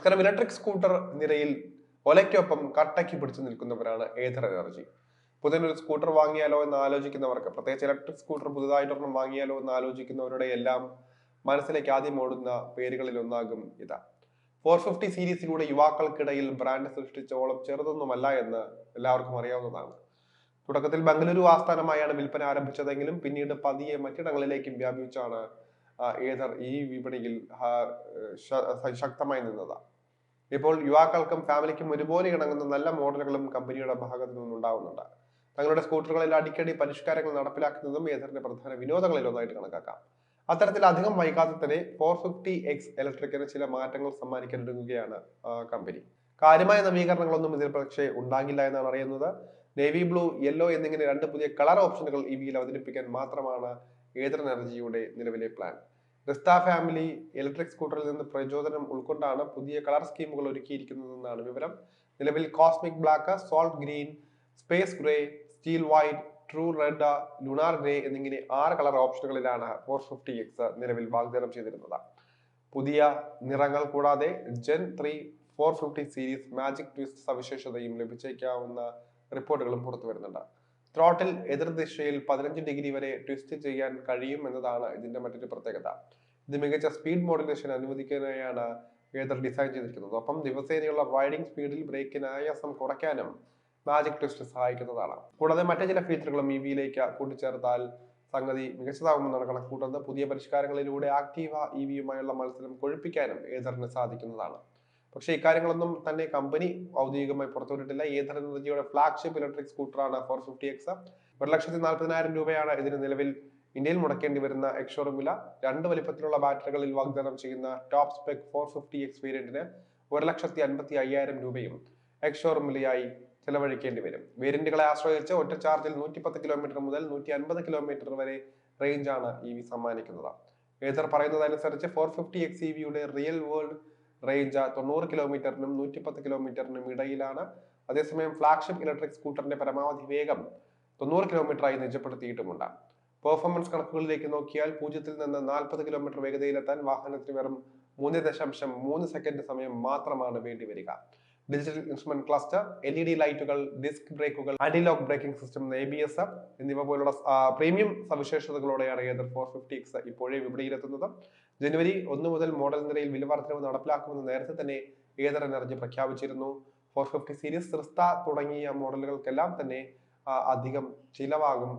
നമസ്കാരം. Electric scooter നിരയിൽ ഒലയ്ക്കൊപ്പം കട്ടയ്ക്ക് പിടിച്ചു നിൽക്കുന്നവരാണ് ഏതർ എനർജി? പുതിയൊരു സ്കൂട്ടർ വാങ്ങിയാലോ എന്ന് ആലോചിക്കുന്നവർക്ക് പ്രത്യേകിച്ച് ഇലക്ട്രിക് സ്കൂട്ടർ പുതുതായിട്ടൊരെണ്ണം വാങ്ങിയാലോ എന്ന് ആലോചിക്കുന്നവരുടെ എല്ലാം മനസ്സിലേക്ക് ആദ്യം ഓടുന്ന പേരുകളിൽ ഒന്നാകും ഇതാ. ഫോർ ഫിഫ്റ്റി സീരീസിലൂടെ യുവാക്കൾക്കിടയിൽ ബ്രാൻഡ് സൃഷ്ടിച്ചോളം ചെറുതൊന്നുമല്ല എന്ന് എല്ലാവർക്കും അറിയാവുന്നതാണ്. തുടക്കത്തിൽ ബംഗളൂരു ആസ്ഥാനമായാണ് വിൽപ്പന ആരംഭിച്ചതെങ്കിലും പിന്നീട് പതിയെ മറ്റിടങ്ങളിലേക്കും വ്യാപിച്ചാണ് ഏതർ ഈ വിപണിയിൽ ശക്തമായി നിന്നത്. ഇപ്പോൾ യുവാക്കൾക്കും ഫാമിലിക്കും ഒരുപോലെ ഇണങ്ങുന്ന നല്ല മോഡലുകളും കമ്പനിയുടെ ഭാഗത്തു നിന്നുണ്ടാവുന്നുണ്ട് തങ്ങളുടെ സ്കൂട്ടറുകളിൽ അടിക്കടി പരിഷ്കാരങ്ങൾ നടപ്പിലാക്കുന്നതും ഏതറിന്റെ പ്രധാന വിനോദങ്ങളിൽ ഒന്നായിട്ട് കണക്കാക്കാം. അത്തരത്തിൽ അധികം വൈകാതെ തന്നെ ഫോർ ഫിഫ്റ്റി എക്സ് ഇലക്ട്രിക്കിന് ചില മാറ്റങ്ങൾ സമ്മാനിക്കാനൊരുങ്ങുകയാണ് കമ്പനി. കാര്യമായ നവീകരണങ്ങളൊന്നും ഇതിൽ പക്ഷേ ഉണ്ടാകില്ല എന്നാണ് അറിയുന്നത്. നേവി ബ്ലൂ യെല്ലോ എന്നിങ്ങനെ രണ്ട് പുതിയ കളർ ഓപ്ഷനുകൾ ഈ വിയിൽ അവതരിപ്പിക്കാൻ മാത്രമാണ് ഏതർ എനർജിയുടെ നിലവിലെ പ്ലാൻ റിസ്ത ഫാമിലി ഇലക്ട്രിക് സ്കൂട്ടറിൽ നിന്ന് പ്രചോദനം ഉൾക്കൊണ്ടാണ് പുതിയ കളർ സ്കീമുകൾ ഒരുക്കിയിരിക്കുന്നതെന്നാണ് വിവരം. നിലവിൽ cosmic black salt green space grey still white true red lunar grey എന്നിങ്ങനെ ആറ് കളർ ഓപ്ഷനുകളിലാണ് ഫോർ ഫിഫ്റ്റി എക്സ് നിലവിൽ വാഗ്ദാനം ചെയ്തിരുന്നത്. പുതിയ നിറങ്ങൾ കൂടാതെ gen three four fifty series magic twist സവിശേഷതയും ലഭിച്ചേക്കാവുന്ന റിപ്പോർട്ടുകളും പുറത്തു വരുന്നുണ്ട് ത്രോട്ടിൽ എതിർദിശയിൽ പതിനഞ്ച് ഡിഗ്രി വരെ ട്വിസ്റ്റ് ചെയ്യാൻ കഴിയും എന്നതാണ് ഇതിന്റെ മറ്റൊരു പ്രത്യേകത. ഇത് മികച്ച സ്പീഡ് മോഡുലേഷൻ അനുവദിക്കാനായാണ് ഏതർ ഡിസൈൻ ചെയ്തിരിക്കുന്നത്. ഒപ്പം ദിവസേനയുള്ള റൈഡിംഗ് സ്പീഡിൽ ബ്രേക്കിന് ആയാസം കുറയ്ക്കാനും മാജിക് ട്വിസ്റ്റ് സഹായിക്കുന്നതാണ്. കൂടാതെ മറ്റു ചില ഫീച്ചറുകളും ഇ വിയിലേക്ക് കൂട്ടിച്ചേർത്താൽ സംഗതി മികച്ചതാകുമെന്നാണ് കണക്കുകൂട്ടുന്നത് പുതിയ പരിഷ്കാരങ്ങളിലൂടെ ആക്റ്റീവ ഇ വിയുമായുള്ള മത്സരം കൊഴുപ്പിക്കാനും ഏതറിന് സാധിക്കുന്നതാണ്. പക്ഷേ ഇക്കാര്യങ്ങളൊന്നും തന്നെ കമ്പനി ഔദ്യോഗികമായി പുറത്തുവിട്ടിട്ടില്ല. ഏതർ എനർജിയുടെ ഫ്ലാഗ്ഷിപ്പ് ഇലക്ട്രിക് സ്കൂട്ടറാണ് ഫോർ ഫിഫ്റ്റി എക്സ് ഒരു ലക്ഷത്തി നാൽപ്പതിനായിരം രൂപയാണ് ഇതിന് നിലവിൽ ഇന്ത്യയിൽ മുടക്കേണ്ടി വരുന്ന എക്സോറും വില. രണ്ട് വലിപ്പത്തിലുള്ള ബാറ്ററികളിൽ വാഗ്ദാനം ചെയ്യുന്ന top spec four fifty X വേരിയന്റിന് ഒരു ലക്ഷത്തി അൻപത്തി അയ്യായിരം രൂപയും എക്സോറും വിലയായി ചെലവഴിക്കേണ്ടി വരും. വേരിയന്റുകളെ ആശ്രയിച്ച് ഒറ്റ ചാർജിൽ നൂറ്റി പത്ത് കിലോമീറ്റർ മുതൽ നൂറ്റി അൻപത് കിലോമീറ്റർ വരെ റേഞ്ചാണ് ഇ വി സമ്മാനിക്കുന്നത്. ഏതർ പറയുന്നതനുസരിച്ച് ഫോർ ഫിഫ്റ്റി എക്സ് ഇ വിയുടെ റിയൽ വേൾഡ് റേഞ്ച് തൊണ്ണൂറ് കിലോമീറ്ററിനും നൂറ്റി പത്ത് കിലോമീറ്ററിനും ഇടയിലാണ്. അതേസമയം ഫ്ലാഗ്ഷിപ്പ് ഇലക്ട്രിക് സ്കൂട്ടറിന്റെ പരമാവധി വേഗം തൊണ്ണൂറ് കിലോമീറ്ററായി നിജപ്പെടുത്തിയിട്ടുമുണ്ട്. പെർഫോമൻസ് കണക്കുകളിലേക്ക് നോക്കിയാൽ പൂജ്യത്തിൽ നിന്ന് നാൽപ്പത് കിലോമീറ്റർ വേഗതയിലെത്താൻ വാഹനത്തിന് വെറും മൂന്ന് ദശാംശം മൂന്ന് സെക്കൻഡ് സമയം മാത്രമാണ് വേണ്ടിവരിക digital instrument cluster L E D ലൈറ്റുകൾ disc brakes antilock braking system A B S എന്നിവ പോലുള്ള പ്രീമിയം സവിശേഷതകളോടെയാണ് ഏതർ ഫോർ ഫിഫ്റ്റി എക്സ് ഇപ്പോഴേ വിപണിയിലെത്തുന്നത് ജനുവരി ഒന്ന് മുതൽ മോഡൽ നിരയിൽ വില വർധനവ് നടപ്പിലാക്കുമെന്ന് നേരത്തെ തന്നെ ഏതർ എനർജി പ്രഖ്യാപിച്ചിരുന്നു. ഫോർ ഫിഫ്റ്റി സീരീസ് ക്രിസ്ത തുടങ്ങിയ മോഡലുകൾക്കെല്ലാം തന്നെ അധികം ചിലവാകും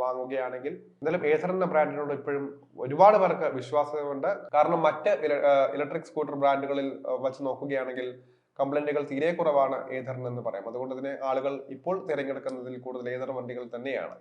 വാങ്ങുകയാണെങ്കിൽ. എന്നാലും ഏസർ എന്ന ബ്രാൻഡിനോട് ഇപ്പോഴും ഒരുപാട് പേർക്ക് വിശ്വാസമുണ്ട്. കാരണം മറ്റ് ഇലക്ട്രിക് സ്കൂട്ടർ ബ്രാൻഡുകളിൽ വച്ച് നോക്കുകയാണെങ്കിൽ കംപ്ലൈന്റുകൾ തീരെ കുറവാണ് ഏതറിന് എന്ന് പറയാം. അതുകൊണ്ട് തന്നെ ആളുകൾ ഇപ്പോൾ തിരഞ്ഞെടുക്കുന്നതിൽ കൂടുതൽ ഏതർ വണ്ടികൾ തന്നെയാണ്.